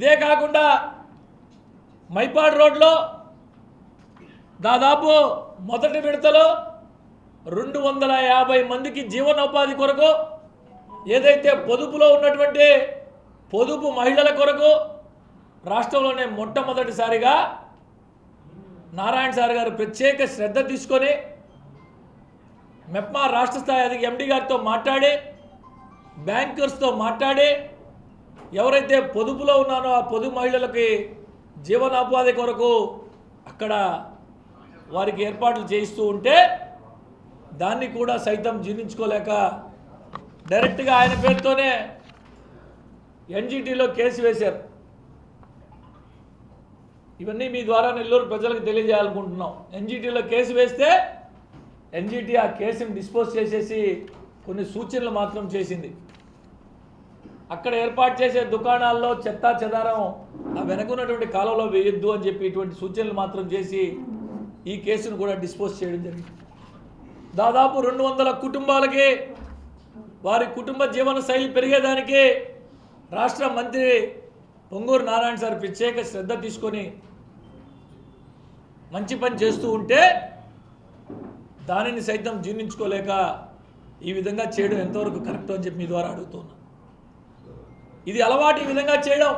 ఇదే కాకుండా మైపాడు రోడ్లో దాదాపు మొదటి విడతలో రెండు వందల యాభై మందికి జీవనోపాధి కొరకు ఏదైతే పొదుపులో ఉన్నటువంటి పొదుపు మహిళల కొరకు రాష్ట్రంలోనే మొట్టమొదటిసారిగా నారాయణ సార్ గారు ప్రత్యేక శ్రద్ధ తీసుకొని మెప్మా రాష్ట్ర స్థాయి అధిక ఎండి గారితో మాట్లాడి బ్యాంకర్స్తో మాట్లాడి ఎవరైతే పొదుపులో ఉన్నానో ఆ పొదుపు మహిళలకి జీవనోపాధి కొరకు అక్కడ వారికి ఏర్పాట్లు చేయిస్తూ ఉంటే దాన్ని కూడా సైతం జీర్ణించుకోలేక డైరెక్ట్గా ఆయన పేరుతోనే ఎన్జిటీలో కేసు వేశారు. ఇవన్నీ మీ ద్వారా నెల్లూరు ప్రజలకు తెలియజేయాలనుకుంటున్నాం. ఎన్జిటీలో కేసు వేస్తే ఎన్జిటి ఆ కేసుని డిస్పోజ్ చేసేసి కొన్ని సూచనలు మాత్రం చేసింది. అక్కడ ఏర్పాటు చేసే దుకాణాల్లో చెత్త చెదారం ఆ వెనకున్నటువంటి కాలంలో వేయొద్దు అని చెప్పి ఇటువంటి సూచనలు మాత్రం చేసి ఈ కేసును కూడా డిస్పోజ్ చేయడం జరిగింది. దాదాపు రెండు వందల కుటుంబాలకి వారి కుటుంబ జీవన శైలి పెరిగేదానికి రాష్ట్ర మంత్రి పొంగూరు నారాయణ సార్ ప్రత్యేక శ్రద్ధ తీసుకొని మంచి పని చేస్తూ ఉంటే దానిని సైతం జీర్ణించుకోలేక ఈ విధంగా చేయడం ఎంతవరకు కరెక్ట్ అని చెప్పి మీ ద్వారా అడుగుతున్నాను ఇది అలవాటు ఈ విధంగా చేయడం.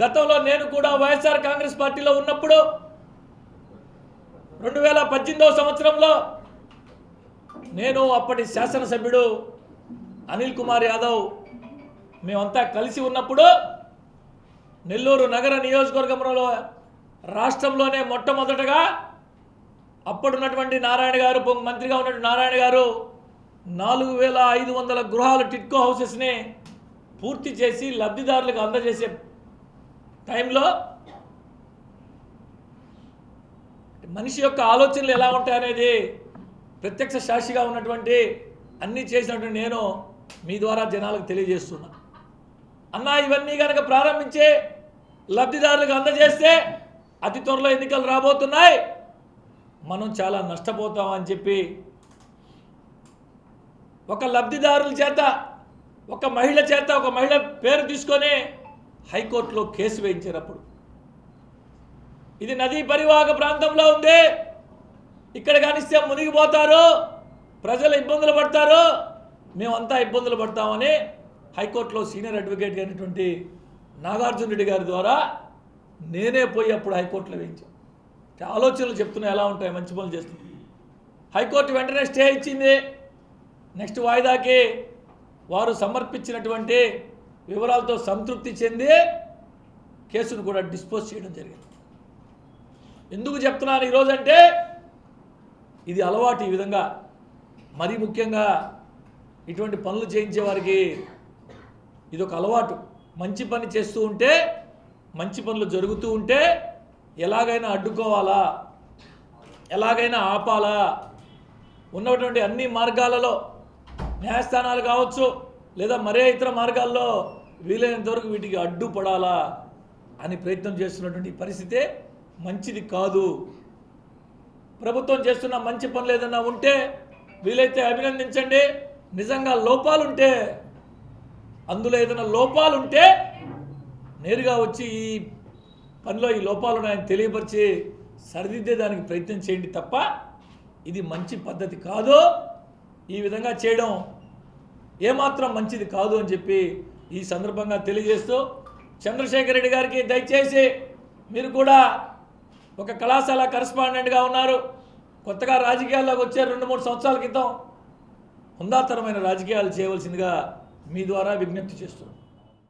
గతంలో నేను కూడా వైఎస్ఆర్ కాంగ్రెస్ పార్టీలో ఉన్నప్పుడు రెండు వేల పద్దెనిమిదవ సంవత్సరంలో నేను అప్పటి శాసనసభ్యుడు అనిల్ కుమార్ యాదవ్ మేమంతా కలిసి ఉన్నప్పుడు నెల్లూరు నగర నియోజకవర్గంలో రాష్ట్రంలోనే మొట్టమొదటగా అప్పుడున్నటువంటి నారాయణ గారు మంత్రిగా ఉన్నటువంటి నారాయణ గారు నాలుగు వేల ఐదు వందల గృహాలు టిట్కో హౌసెస్ని పూర్తి చేసి లబ్ధిదారులకు అందజేసే టైంలో మనిషి యొక్క ఆలోచనలు ఎలా ఉంటాయనేది ప్రత్యక్ష సాక్షిగా ఉన్నటువంటి అన్నీ చేసినటువంటి నేను మీ ద్వారా జనాలకు తెలియజేస్తున్నా. అన్నా ఇవన్నీ కనుక ప్రారంభించి లబ్ధిదారులకు అందజేస్తే అతి త్వరలో ఎన్నికలు రాబోతున్నాయి. మనం చాలా నష్టపోతామని చెప్పి ఒక లబ్ధిదారుల చేత ఒక మహిళ చేత ఒక మహిళ పేరు తీసుకొని హైకోర్టులో కేసు వేయించినప్పుడు ఇది నదీ పరివాహక ప్రాంతంలో ఉంది. ఇక్కడ కానిస్తే మునిగిపోతారు. ప్రజలు ఇబ్బందులు పడతారు. మేమంతా ఇబ్బందులు పడతామని హైకోర్టులో సీనియర్ అడ్వకేట్ అయినటువంటి నాగార్జున రెడ్డి గారి ద్వారా నేనే పోయి అప్పుడు హైకోర్టులో వేయించాను ఆలోచనలు చెప్తున్నా ఎలా ఉంటాయి మంచి పనులు చేస్తున్నాయి హైకోర్టు వెంటనే స్టే ఇచ్చింది. నెక్స్ట్ వాయిదాకి వారు సమర్పించినటువంటి వివరాలతో సంతృప్తి చెంది కేసును కూడా డిస్పోజ్ చేయడం జరిగింది. ఎందుకు చెప్తున్నాను ఈరోజు అంటే ఇది అలవాటు ఈ విధంగా. మరీ ముఖ్యంగా ఇటువంటి పనులు చేయించే వారికి ఇది ఒక అలవాటు. మంచి పని చేస్తూ ఉంటే మంచి పనులు జరుగుతూ ఉంటే ఎలాగైనా అడ్డుకోవాలా? ఎలాగైనా ఆపాలా? ఉన్నటువంటి అన్ని మార్గాలలో న్యాయస్థానాలు కావచ్చు లేదా మరే ఇతర మార్గాల్లో వీలైనంత వరకు వీటికి అడ్డుపడాలా అని ప్రయత్నం చేస్తున్నటువంటి పరిస్థితే మంచిది కాదు. ప్రభుత్వం చేస్తున్న మంచి పనులు ఏదైనా ఉంటే వీలైతే అభినందించండి. నిజంగా లోపాలుంటే అందులో ఏదైనా లోపాలుంటే నేరుగా వచ్చి ఈ పనిలో ఈ లోపాలు ఉన్నాయని తెలియపరిచి సరిదిద్దేదానికి ప్రయత్నం చేయండి తప్ప ఇది మంచి పద్ధతి కాదు. ఈ విధంగా చేయడం ఏమాత్రం మంచిది కాదు అని చెప్పి ఈ సందర్భంగా తెలియజేస్తూ చంద్రశేఖర్ రెడ్డి గారికి దయచేసి మీరు కూడా ఒక కళాశాల కరస్పాండెంట్గా ఉన్నారు. కొత్తగా రాజకీయాల్లోకి వచ్చారు రెండు మూడు సంవత్సరాల క్రితం హుందాతరమైన రాజకీయాలు చేయవలసిందిగా మీ ద్వారా విజ్ఞప్తి చేస్తున్నాను